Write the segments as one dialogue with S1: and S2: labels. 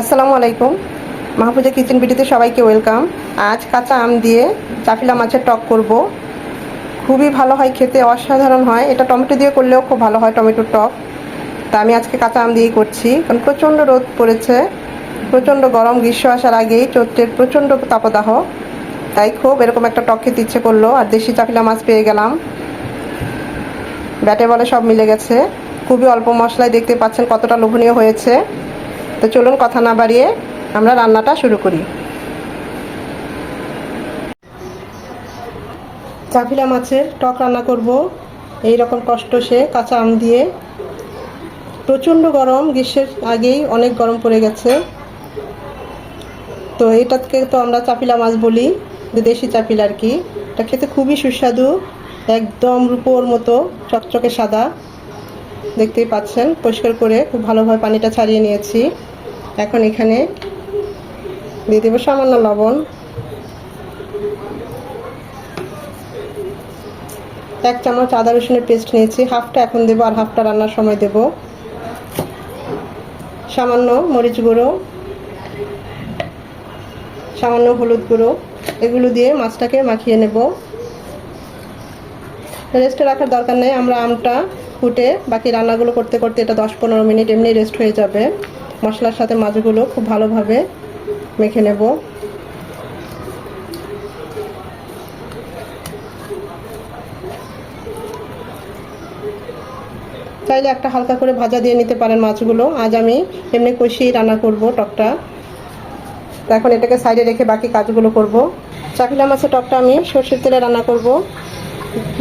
S1: আসসালামু আলাইকুম। মাহফুজা কিচেন ভিডিওতে সবাইকে ওয়েলকাম। আজ কাঁচা আম দিয়ে চাফিলা মাছের টক করব। খুবই ভালো হয় খেতে, অসাধারণ হয়। এটা টমেটো দিয়ে করলেও খুব ভালো হয় টমেটোর টক। তা আমি আজকে কাঁচা আম দিয়েই করছি। কারণ প্রচণ্ড রোদ পড়েছে, প্রচণ্ড গরম, গ্রীষ্ম আসার আগেই চৈত্রের প্রচণ্ড তাপদাহ। তাই খুব এরকম একটা টক খেতে ইচ্ছে করল। আর দেশি চাফিলা মাছ পেয়ে গেলাম। ব্যাটে বলে সব মিলে গেছে। খুবই অল্প মশলায় দেখতে পাচ্ছেন কতটা লোভনীয় হয়েছে। তো চলুন কথা না বাড়িয়ে আমরা রান্নাটা শুরু করি। চাপিলা মাছের টক রান্না করব। এই রকম কষ্ট সে কাঁচা আম দিয়ে। প্রচণ্ড গরম, গ্রীষ্মের আগেই অনেক গরম পড়ে গেছে। তো এটাকে তো আমরা চাপিলা মাছ বলি, দেশি চাপিলা আর কি। এটা খেতে খুবই সুস্বাদু, একদম রূপোর মতো, চকচকে সাদা। দেখতেই পাচ্ছেন, পরিষ্কার করে খুব ভালোভাবে পানিটা ছাড়িয়ে নিয়েছি। এখন এখানে দিয়ে দেবো সামান্য লবণ। এক চামচ আদা রসুনের পেস্ট নিয়েছি, হাফটা এখন দেবো আর হাফটা রান্নার সময় দেব। সামান্য মরিচ গুঁড়ো, সামান্য হলুদ গুঁড়ো, এগুলো দিয়ে মাছটাকে মাখিয়ে নেব। রেস্টে রাখার দরকার নেই, আমরা আমটা ফুটে বাকি রান্নাগুলো করতে করতে এটা দশ পনেরো মিনিট এমনি রেস্ট হয়ে যাবে। মশলার সাথে মাছগুলো খুব ভালোভাবে মেখে নেব। চাইলে একটা হালকা করে ভাজা দিয়ে নিতে পারেন মাছগুলো। আজ আমি এমনি কষিয়ে রান্না করব টকটা। এখন এটাকে সাইডে রেখে বাকি কাজগুলো করব। চাপিলা মাছের টকটা আমি সর্ষের তেলে রান্না করব।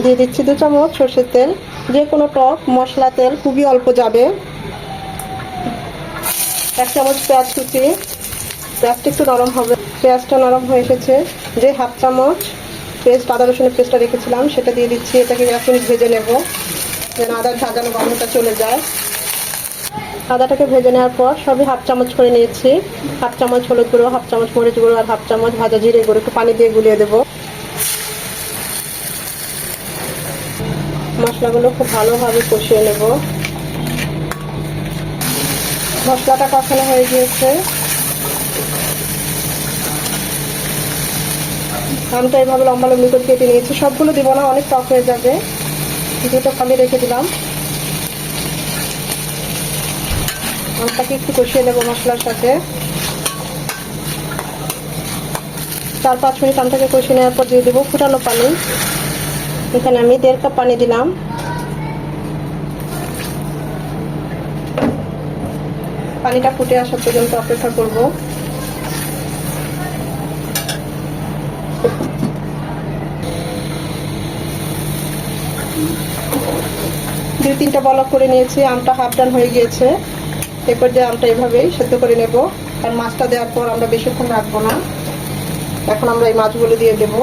S1: দিয়ে দিচ্ছি দু চামচ সর্ষের তেল, যে কোনো টক, মশলা, তেল খুবই অল্প যাবে। এক চামচ পেঁয়াজ কুচি। পেঁয়াজটা একটু নরম হবে। পেঁয়াজটা নরম হয়ে এসেছে। যে হাফ চামচ পেস্ট, আদা রসুনের পেস্টটা রেখেছিলাম, সেটা দিয়ে দিচ্ছি। এটাকে মিনিট ভেজে নেব। যেন আদার সাজানো গন্ধটা চলে যায়। আদাটাকে ভেজে নেওয়ার পর সবই হাফ চামচ করে নিয়েছি। হাফ চামচ হলুদ গুঁড়ো, হাফ চামচ মরিচ গুঁড়ো আর হাফ চামচ ভাজা জিরে গুঁড়ো। একটু পানি দিয়ে গুলিয়ে দেবো। মশলাগুলো খুব ভালোভাবে কষিয়ে নেব। মশলাটা কষানো হয়ে গিয়েছে। আমটা এইভাবে লম্বা লম্বি করে কেটে নিয়েছি। সবগুলো দিব না, অনেক টক হয়ে যাবে। দুটো খালি রেখে দিলাম। আমটাকে একটু কষিয়ে নেব মশলার সাথে। চার পাঁচ মিনিট আমটাকে কষিয়ে নেওয়ার পর দিয়ে দেবো ফুটানো পানি। এখানে আমি দেড় কাপ পানি দিলাম। পানিটা ফুটে আসা পর্যন্ত অপেক্ষা করব। দুই তিনটা বলক করে নিয়েছি, আমটা হাফ ডান হয়ে গিয়েছে। এরপর দিয়ে আমটা এভাবেই সেদ্ধ করে নেব। আর মাছটা দেওয়ার পর আমরা বেশিক্ষণ রাখব না। এখন আমরা এই মাছগুলো দিয়ে দেবো।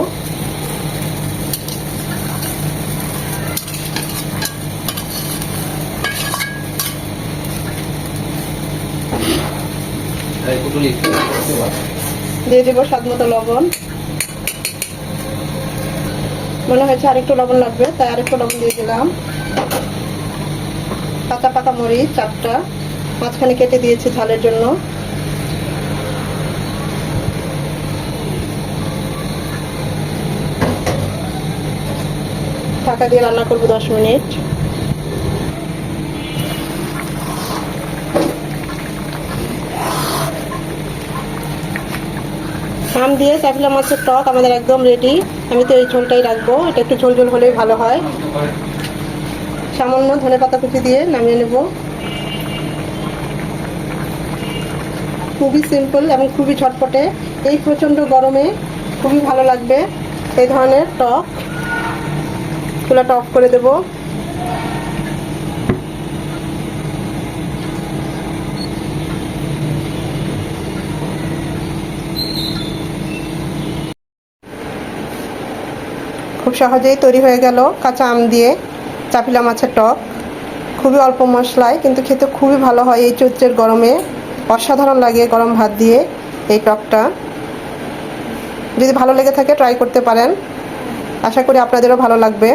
S1: দিয়ে দেবো স্বাদ মতো লবণ। মনে হয়েছে আরেকটু লবণ লাগবে, তাই আরেকটু লবণ দিয়ে দিলাম। কাঁচা পাকা মরিচ, চারটা। মাঝখানে কেটে দিয়েছি ঝালের জন্য। ঢাকা দিয়ে রান্না করব দশ মিনিট। আম দিয়ে চাপিলা মাছের টক আমাদের একদম রেডি আমি তো এই ঝোলটাই রাখব। এটা একটু ঝোল ঝোল হলেই ভালো হয়। সামান্য ধনে পাতা কুচি দিয়ে নামিয়ে নেব। খুবই সিম্পল এবং খুবই ঝটপটে এই প্রচণ্ড গরমে খুবই ভালো লাগবে এই ধরনের টক। চুলাটা অফ করে দেবো। খুব সহজেই তৈরি হয়ে গেল কাঁচা আম দিয়ে চাপিলা মাছের টক। খুবই অল্প মশলায়, কিন্তু খেতে খুবই ভালো হয় এই চৈত্রের গরমে। অসাধারণ লাগে গরম ভাত দিয়ে এই টকটা। যদি ভালো লেগে থাকে ট্রাই করতে পারেন। আশা করি আপনাদেরও ভালো লাগবে।